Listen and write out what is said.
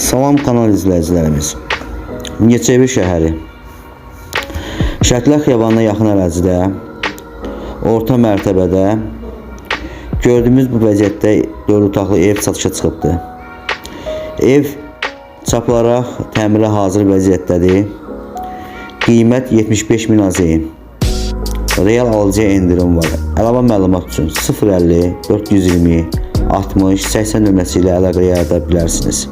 Salam kanal izləyicilərimiz. Mingəçevir şəhəri. Şərtlər xiyabanına yaxın ərazidə, orta mərtəbədə gördüyümüz bu vəziyyətdə 4 otaqlı ev satışa çıxıbdı. Ev çaplaraq təmirə hazır vəziyyətdədir. Qiymət 75 min AZN. Real alıcıya endirim var. Əlavə məlumat üçün 050 420 60 80 nömrəsi ilə əlaqə yarada bilərsiniz.